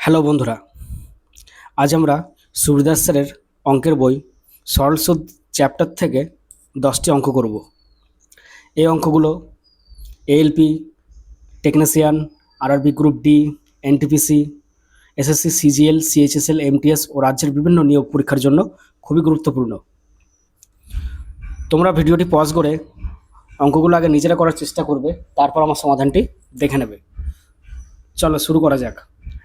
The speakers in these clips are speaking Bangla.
হ্যালো বন্ধুরা, আজ আমরা সুবিদাস স্যারের অঙ্কের বই সরল সুদ চ্যাপ্টার থেকে দশটি অঙ্ক করব। এই অঙ্কগুলো ALP technician RRB group D NTPC SSC CGL CHSL MTS ও রাজ্যের বিভিন্ন নিয়োগ পরীক্ষার জন্য খুবই গুরুত্বপূর্ণ। তোমরা ভিডিওটি পজ করে অঙ্কগুলো আগে নিজেরা করার চেষ্টা করবে, তারপর আমার সমাধানটি দেখে নেবে। চলো শুরু করা যাক।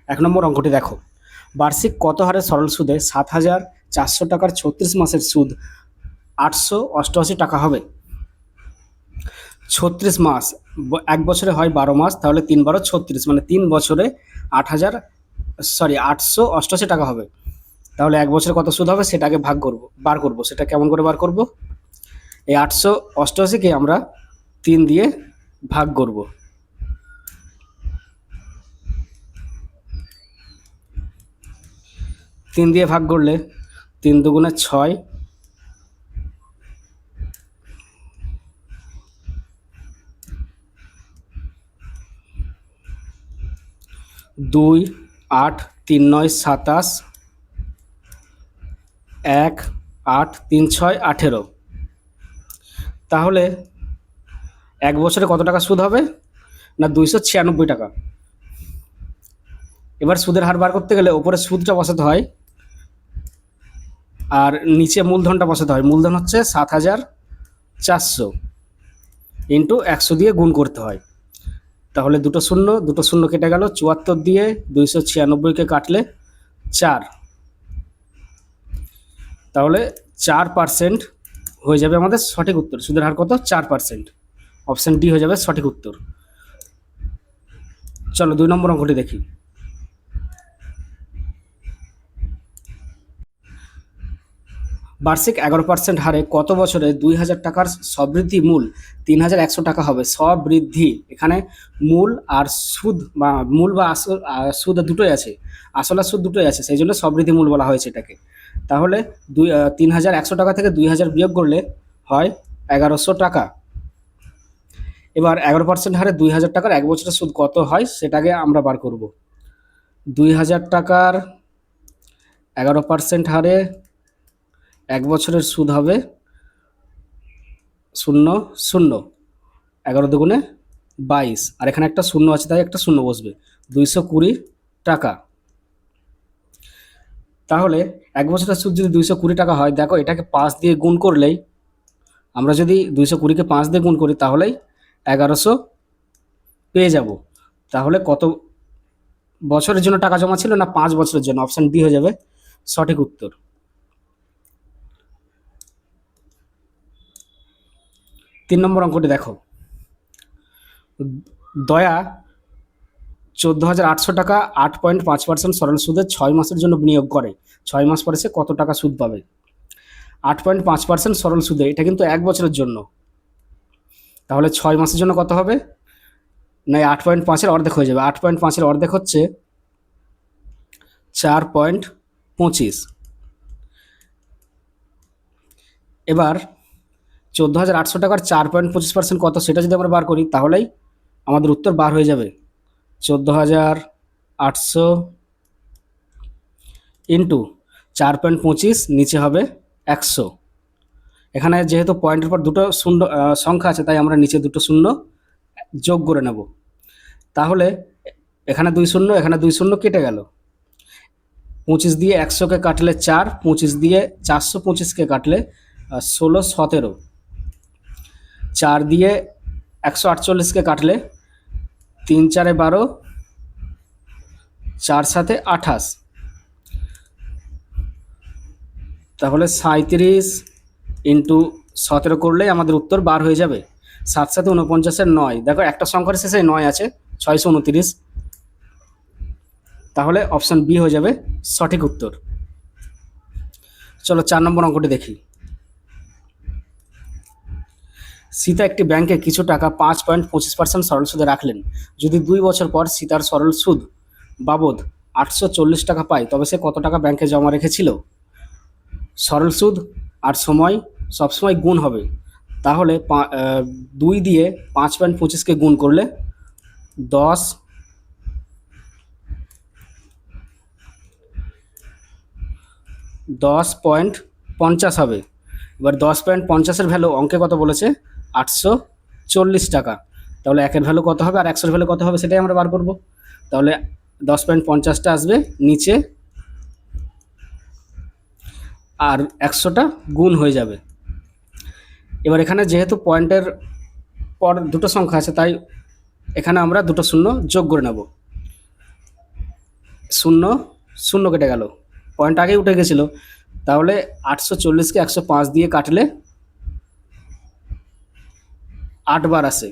এক নম্বর অঙ্কটি দেখো। বার্ষিক কত হারে সরল সুদে সাত হাজার চারশো টাকার ছত্রিশ মাসের সুদ আটশো অষ্টআশি টাকা হবে? ছত্রিশ মাস এক বছরে হয় বারো মাস, তাহলে তিন বারো ছত্রিশ মানে তিন বছরে আট হাজার, সরি, আটশো অষ্টআশি টাকা হবে। তাহলে এক বছরে কত সুদ হবে? সেটাকে ভাগ করব, বার করব। সেটা কেমন করে বার করব? এই আটশো অষ্টআশিকে আমরা তিন দিয়ে ভাগ করব। তিন দিয়ে ভাগ করলে তিন দুগুণে ছয়। দুই, আট, তিন, নয়, সাতাশ। এক, আট, তিন, ছয়, আঠেরো। তাহলে এক বছরে কত টাকা সুদ হবে? না দুইশো ছিয়ানব্বই টাকা। এবার সুদের হার বার করতে গেলে ওপরে সুদটা বসাতে হয় আর নিচে মূলধনটা বসাতে হয়। মূলধন হচ্ছে সাত হাজার চারশো ইন্টু একশো দিয়ে গুণ করতে হয়। তাহলে দুটো শূন্য দুটো শূন্য কেটে গেল, চুয়াত্তর দিয়ে দুইশো ছিয়ানব্বইকে কাটলে চার। তাহলে চার পার্সেন্ট হয়ে যাবে আমাদের সঠিক উত্তর। সুদের হার কত? চার পার্সেন্ট। অপশান ডি হয়ে যাবে সঠিক উত্তর। চলো দুই নম্বর অঙ্কটি দেখি। বার্ষিক এগারো পার্সেন্ট হারে কত বছরে দুই হাজার টাকার সবৃদ্ধি মূল? তিন হাজার একশো টাকা হবে। সবৃদ্ধি এখানে মূল আর সুদ বা মূল বা আসল সুদ দুটোই আছে। আসল আর সুদ দুটোই আছে। সেই জন্য সবৃদ্ধি মূল বলা হয়েছে এটাকে। তাহলে দুই তিন হাজার একশো টাকা থেকে দুই হাজার বিয়োগ করলে হয় এগারোশো টাকা। এবার এগারো পার্সেন্ট হারে দুই হাজার টাকার এক বছরের সুদ কত হয় সেটাকে আমরা বার করব। দুই হাজার টাকার এগারো পার্সেন্ট হারে এক বছরের সুদ হবে শূন্য শূন্য। এগারো দুগুণে বাইশ। আর এখানে একটা শূন্য আছে, তাই একটা শূন্য বসবে। দুইশো কুড়ি টাকা। তাহলে এক বছরের সুদ যদি দুইশো কুড়ি টাকা হয়, দেখো এটাকে পাঁচ দিয়ে গুণ করলেই আমরা যদি দুইশো কুড়িকে পাঁচ দিয়ে গুণ করি, তাহলেই এগারোশো পেয়ে যাব। তাহলে কত বছরের জন্য টাকা জমা ছিল না পাঁচ বছরের জন্য? অপশান ডি হয়ে যাবে। সঠিক উত্তর। তিন নম্বর অঙ্কটি দেখো। দয়া চোদ্দ হাজার আটশো টাকা, আট পয়েন্ট পাঁচ পার্সেন্ট সরল সুদে ছয় মাসের জন্য বিনিয়োগ করে। ছয় মাস পরে সে কত টাকা সুদ পাবে? আট পয়েন্ট পাঁচ পার্সেন্ট সরল সুদে, এটা কিন্তু এক বছরের জন্য। তাহলে ছয় মাসের জন্য কত হবে? না আট পয়েন্ট পাঁচের অর্ধেক হয়ে যাবে। আট পয়েন্ট পাঁচের অর্ধেক হচ্ছে চার পয়েন্ট পঁচিশ। এবার চোদ্দ হাজার আটশো টাকার চার পয়েন্ট পঁচিশ পার্সেন্ট কত সেটা যদি আমরা বার করি, তাহলেই আমাদের উত্তর বার হয়ে যাবে। চোদ্দ হাজার আটশো ইন্টু চার পয়েন্ট পঁচিশ নিচে হবে একশো। এখানে যেহেতু পয়েন্টের পর দুটো শূন্য সংখ্যা আছে, তাই আমরা নিচে দুটো শূন্য যোগ করে নেব। তাহলে এখানে দুই শূন্য, এখানে দুই শূন্য কেটে গেল। পঁচিশ দিয়ে একশোকে কাটলে চার, পঁচিশ দিয়ে চারশো পঁচিশকে কাটলে ষোলো সতেরো। চার দিয়ে একশো আটচল্লিশকে কাটলে তিন চারে বারো, চার সাথে আঠাশ। তাহলে সাঁত্রিশ ইন্টু সতেরো করলেই আমাদের উত্তর বার হয়ে যাবে। সাত সাথে উনপঞ্চাশের নয়। দেখো একটা সংখ্যার শেষে নয় আছে, ছয়শো উনতিরিশ। তাহলে অপশান বি হয়ে যাবে সঠিক উত্তর। চলো চার নম্বর অঙ্কটি দেখি। সীতা একটি ব্যাংকে কিছু টাকা পাঁচ পয়েন্ট পঁচিশ পার্সেন্ট সরল সুদে রাখলেন। যদি দুই বছর পর সীতার সরল সুদ বাবদ আটশো চল্লিশ টাকা পায়, তবে সে কত টাকা ব্যাংকে জমা রেখেছিল? সরল সুদ আর সময় সবসময় গুণ হবে। তাহলে দুই দিয়ে পাঁচ পয়েন্ট পঁচিশকে গুণ করলে দশ দশ পয়েন্ট পঞ্চাশ হবে। এবার দশ পয়েন্ট পঞ্চাশের ভ্যালু অঙ্কে কত বলেছে? আটশো চল্লিশ টাকা। তাহলে একের ভ্যালু কত হবে আর একশোর ভ্যালু কত হবে সেটাই আমরা বার করব। তাহলে দশ পয়েন্ট পঞ্চাশটা আসবে নিচে। আর একশোটা গুণ হয়ে যাবে। এবার এখানে যেহেতু পয়েন্টের পর দুটো সংখ্যা আছে, তাই এখানে আমরা দুটো শূন্য যোগ করে নেব। শূন্য শূন্য কেটে গেল। পয়েন্ট আগেই উঠে গেছিল। তাহলে আটশো চল্লিশকে একশো পাঁচ দিয়ে কাটলে আটবার আসে,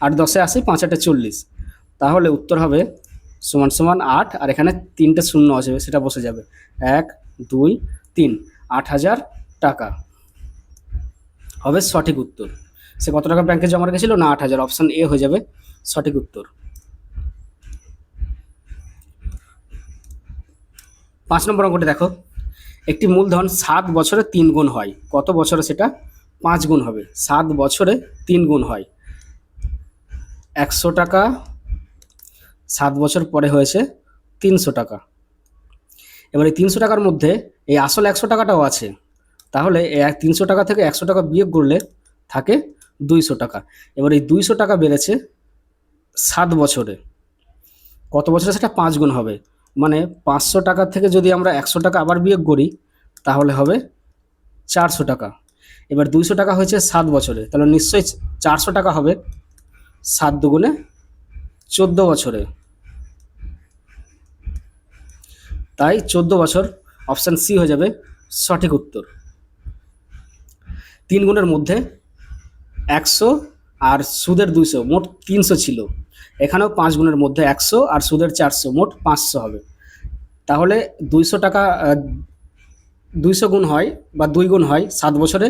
আট দশে আসে, পাঁচ আটে চল্লিশ। তাহলে উত্তর হবে সমান সমান আট, আর এখানে তিনটে শূন্য আছে সেটা বসে যাবে। এক, দুই, তিন, আট হাজার টাকা। হবে সঠিক উত্তর। সে কত টাকা ব্যাংকে জমা রেখেছিল? না, আট হাজার। অপশান এ হয়ে যাবে সঠিক উত্তর। পাঁচ নম্বর অঙ্কটি দেখো। একটি মূলধন সাত বছরে তিন গুণ হয়। কত বছরে সেটা? পাঁচ গুণ হবে। সাত বছরে তিন গুণ হয়। একশো টাকা সাত বছর পরে হয়েছে তিনশো টাকা। এবার এই তিনশো টাকার মধ্যে এই আসল একশো টাকাটাও আছে। তাহলে তিনশো টাকা থেকে একশো টাকা বিয়োগ করলে থাকে দুইশো টাকা। এবার এই দুইশো টাকা বেড়েছে সাত বছরে। কত বছরে? সেটা পাঁচ গুণ হবে। মানে পাঁচশো টাকা থেকে যদি আমরা একশো টাকা আবার বিয়োগ করি, তাহলে হবে চারশো টাকা। এবার দুইশো টাকা হয়েছে সাত বছরে, তাহলে নিশ্চয়ই চারশো টাকা হবে সাত দুগুণে চোদ্দ বছরে। তাই চোদ্দ বছর অপশান সি হয়ে যাবে সঠিক উত্তর। তিন গুণের মধ্যে একশো আর সুদের দুইশো, মোট তিনশো ছিল। এখানেও পাঁচ গুণের মধ্যে একশো আর সুদের চারশো, মোট পাঁচশো হবে। তাহলে দুইশো টাকা দুইশো গুণ হয় বা দুই গুণ হয় সাত বছরে,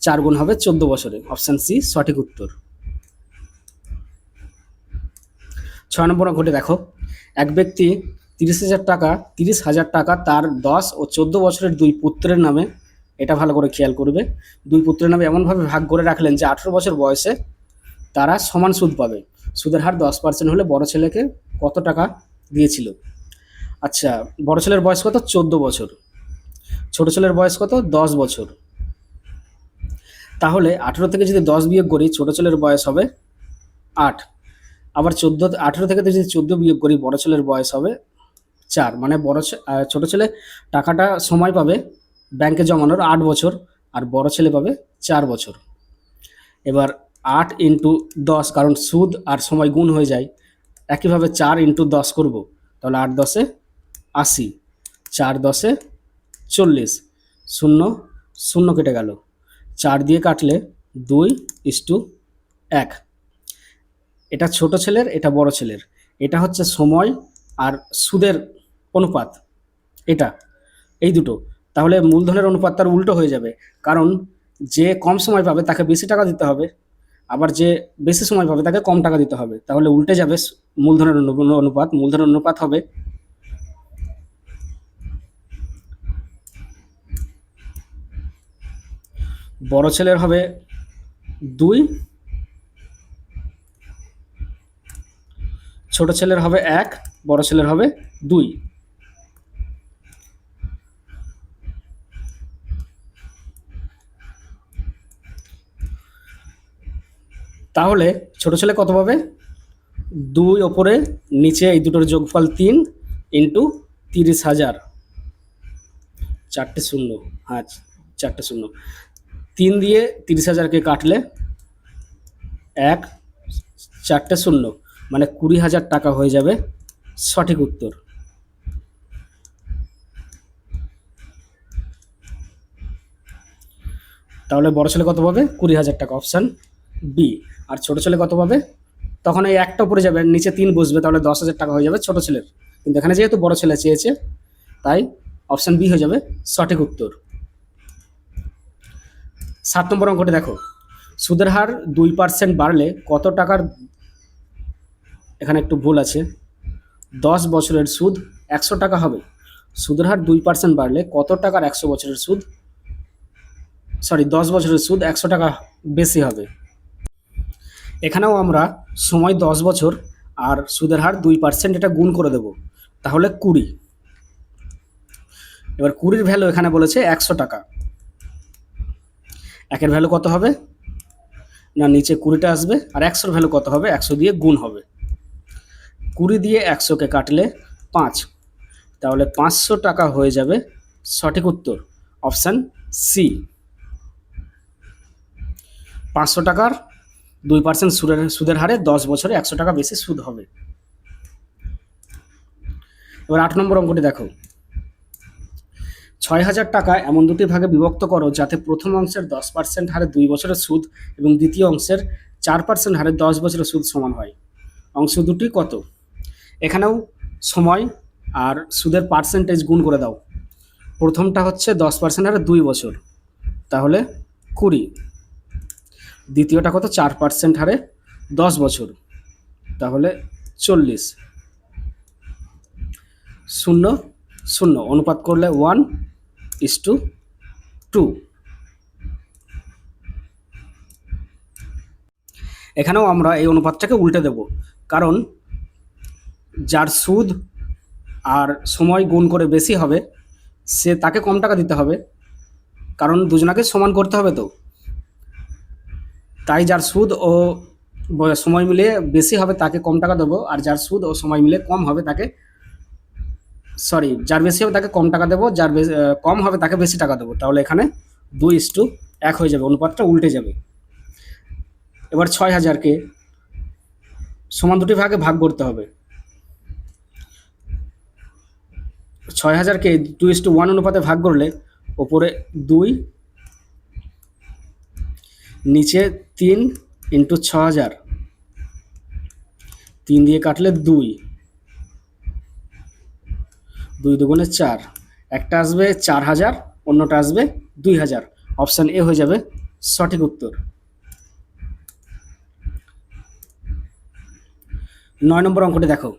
চার গুণ হবে চোদ্দ বছরে। অপশান সি সঠিক উত্তর। ছয় নম্বর অঙ্কটি দেখো। এক ব্যক্তি তিরিশ হাজার টাকা, তিরিশ হাজার টাকা তার দশ ও চোদ্দ বছরের দুই পুত্রের নামে, এটা ভালো করে খেয়াল করবে, দুই পুত্রের নামে এমনভাবে ভাগ করে রাখলেন যে আঠেরো বছর বয়সে তারা সমান সুদ পাবে। সুদের হার দশ পার্সেন্ট হলে বড় ছেলেকে কত টাকা দিয়েছিল? আচ্ছা বড় ছেলের বয়স কত? চোদ্দ বছর। ছোট ছেলের বয়স কত? দশ বছর। তাহলে আঠেরো থেকে যদি দশ বিয়োগ করি, ছোট ছেলের বয়স হবে আট। আবার চোদ্দ, আঠেরো থেকে যদি চোদ্দ বিয়োগ করি, বড় ছেলের বয়স হবে চার। মানে বড় ছোট ছেলে টাকাটা সময় পাবে ব্যাংকে জমানোর আট বছর আর বড় ছেলে পাবে চার বছর। এবার আট ইন্টু দশ, কারণ সুদ আর সময় গুণ হয়ে যায়। একইভাবে চার ইন্টু দশ করব, তাহলে আট দশে আশি। চার দশে চল্লিশ। শূন্য শূন্য কেটে গেল। চার দিয়ে কাটলে দুই ইস্টু এক। এটা ছোট ছেলের, এটা বড় ছেলের। এটা হচ্ছে সময় আর সুদের অনুপাত। এটা, এই দুটো। তাহলে মূলধনের অনুপাত তার উল্টো হয়ে যাবে। কারণ যে কম সময় পাবে তাকে বেশি টাকা দিতে হবে। আবার যে বেশি সময় পাবে তাকে কম টাকা দিতে হবে। তাহলে উল্টে যাবে মূলধনের অনুপাত। মূলধনের অনুপাত হবে বড় ছেলের হবে দুই। ছোট ছেলের হবে এক, বড় ছেলের হবে দুই। তাহলে ছোট ছেলে কত পাবে? দুই ওপরে, নিচে এই দুটোর যোগফল তিন ইন্টু তিরিশ হাজার। চারটে শূন্য। হ্যাঁ চারটে শূন্য। তিন দিয়ে তিরিশ হাজারকে কাটলে এক, চারটে শূন্য মানে কুড়ি হাজার টাকা হয়ে যাবে সঠিক উত্তর। তাহলে বড় ছেলে কত পাবে? কুড়ি হাজার টাকা অপশান বি আর ছোট ছেলে কত পাবে? তখন এই একটা উপরে যাবে নিচে তিন বসবে, তাহলে দশ হাজার টাকা হয়ে যাবে ছোট ছেলের। কিন্তু এখানে যেহেতু বড় ছেলে চেয়েছে, তাই অপশান বি হয়ে যাবে সঠিক উত্তর। সাত নম্বর অঙ্কটি দেখো। সুদের হার দুই পার্সেন্ট বাড়লে কত টাকার এখানে একটু ভুল আছে। দশ বছরের সুদ একশো টাকা হবে। সুদের হার দুই পার্সেন্ট বাড়লে কত টাকার একশো বছরের সুদ? সরি দশ বছরের সুদ একশো টাকা বেশি হবে। এখানেও আমরা সময় দশ বছর আর সুদের হার দুই পার্সেন্ট এটা গুণ করে দেব। তাহলে কুড়ি। এবার কুড়ির ভ্যালু এখানে বলেছে একশো টাকা। একের ভ্যালু কত হবে? না, নিচে কুড়িটা আসবে, আর একশোর ভ্যালু কত হবে? একশো দিয়ে গুণ হবে। কুড়ি দিয়ে একশোকে কাটলে পাঁচ। তাহলে পাঁচশো টাকা হয়ে যাবে সঠিক উত্তর অপশান সি পাঁচশো টাকার দুই পার্সেন্ট সুদের সুদের হারে দশ বছরে একশো টাকা বেশি সুদ হবে। এবার আট নম্বর অঙ্কটি দেখো। ছয় হাজার টাকা এমন দুটি ভাগে বিভক্ত করো যাতে প্রথম অংশের দশ পার্সেন্ট হারে দুই বছরের সুদ এবং দ্বিতীয় অংশের চার পার্সেন্ট হারে দশ বছরের সুদ সমান হয়। অংশ দুটি কত? এখানেও সময় আর সুদের পার্সেন্টেজ গুণ করে দাও। প্রথমটা হচ্ছে দশ পার্সেন্ট হারে দুই বছর, তাহলে কুড়ি। দ্বিতীয়টা কত? চার পার্সেন্ট হারে দশ বছর, তাহলে চল্লিশ। শূন্য শূন্য। অনুপাত করলে ওয়ান ইস টু টু এখানেও আমরা এই অনুপাতটাকে উল্টে দেব, কারণ যার সুদ আর সময় গুণ করে বেশি হবে, সে তাকে কম টাকা দিতে হবে, কারণ দুজনাকে সমান করতে হবে তো। তাই যার সুদ ও সময় মিলে বেশি হবে তাকে কম টাকা দেবো, আর যার সুদ ও সময় মিলে কম হবে তাকে সরি, যার বেশি হবে তাকে কম টাকা দেবো, যার কম হবে তাকে বেশি টাকা দেবো। তাহলে এখানে দুই ইস টু এক হয়ে যাবে, অনুপাতটা উল্টে যাবে। এবার ছয় হাজারকে সমান দুটি ভাগে ভাগ করতে হবে। ছয় হাজারকে টু ইস টু ওয়ান অনুপাতে ভাগ করলে ওপরে দুই, নিচে তিন ইন্টু ছ হাজার। তিন দিয়ে কাটলে দুই। দুই দুগুণে চার। একটা আসবে চার হাজার, অন্যটা আসবে দুই হাজার। অপশান এ হয়ে যাবে সঠিক উত্তর। নয় নম্বর অঙ্কটি দেখো।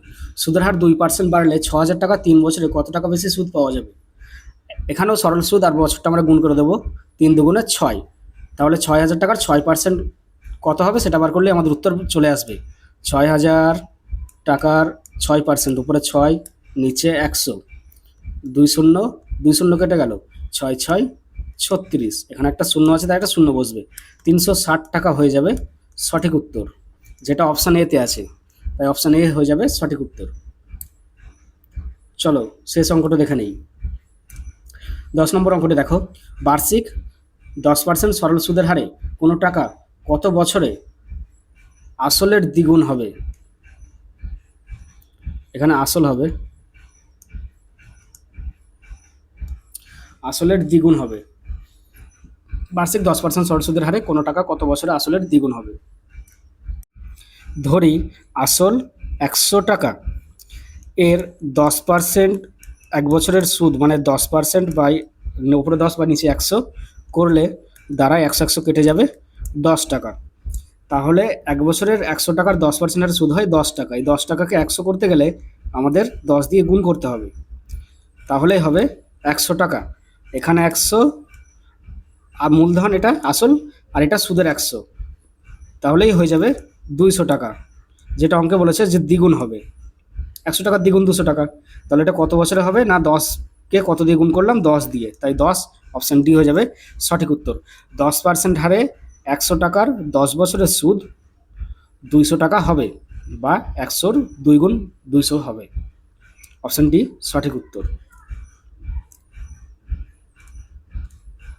সুদের হার দুই পার্সেন্ট বাড়লে ছ হাজার টাকা তিন বছরে কত টাকা বেশি সুদ পাওয়া যাবে? এখানেও সরল সুদ আর বছরটা আমরা গুণ করে দেবো তিন দুগুণে ছয়। তাহলে ছয় হাজার টাকার ছয় পার্সেন্ট কত হবে সেটা বার করলে আমাদের উত্তর চলে আসবে। ছয় হাজার টাকার ছয় পার্সেন্ট, উপরে ছয়, নিচে একশো। দুই শূন্য দুই শূন্য কেটে গেল। ছয় ছয়, ছত্রিশ। এখানে একটা শূন্য আছে, তাই একটা শূন্য বসবে। তিনশো ষাট টাকা হয়ে যাবে সঠিক উত্তর, যেটা অপশান এতে আছে। তাই অপশান এ হয়ে যাবে সঠিক উত্তর। চলো, শেষ অঙ্কটা দেখে নেই। দশ নম্বর অঙ্কটি দেখো। বার্ষিক দশ পার্সেন্ট সরল সুদের হারে কোনো টাকা কত বছরে আসলের দ্বিগুণ হবে? এখানে আসল হবে। আসলের দ্বিগুণ হবে। বার্ষিক দশ পার্সেন্ট সরল সুদের হারে কোনো টাকা কত বছরে আসলের দ্বিগুণ হবে? ধরি, আসল একশো টাকা, এর দশ পার্সেন্ট এক বছরের সুদ মানে দশ পার্সেন্ট বাই উপরে দশ বা নিচে একশো করলে দ্বারা একশো একশো কেটে যাবে দশ টাকা। তাহলে এক বছরের একশো টাকার দশ পার্সেন্টের সুদ হয় দশ টাকা। এই দশ টাকাকে একশো করতে গেলে আমাদের দশ দিয়ে গুণ করতে হবে। তাহলেই হবে একশো টাকা। এখানে একশো, আর মূলধন এটা আসল, আর এটা সুদের একশো। তাহলেই হয়ে যাবে দুইশো টাকা। যেটা অঙ্কে বলেছে যে দ্বিগুণ হবে। একশো টাকার দ্বিগুণ দুশো টাকা। তাহলে এটা কত বছরে হবে? না দশকে কত দিয়ে গুণ করলাম? দশ দিয়ে। তাই দশ অপশান ডি হয়ে যাবে সঠিক উত্তর। দশ পার্সেন্ট হারে একশো টাকার দশ বছরের সুদ দুইশো টাকা হবে বা একশোর দুই গুণ দুইশো হবে। অপশান ডি সঠিক উত্তর।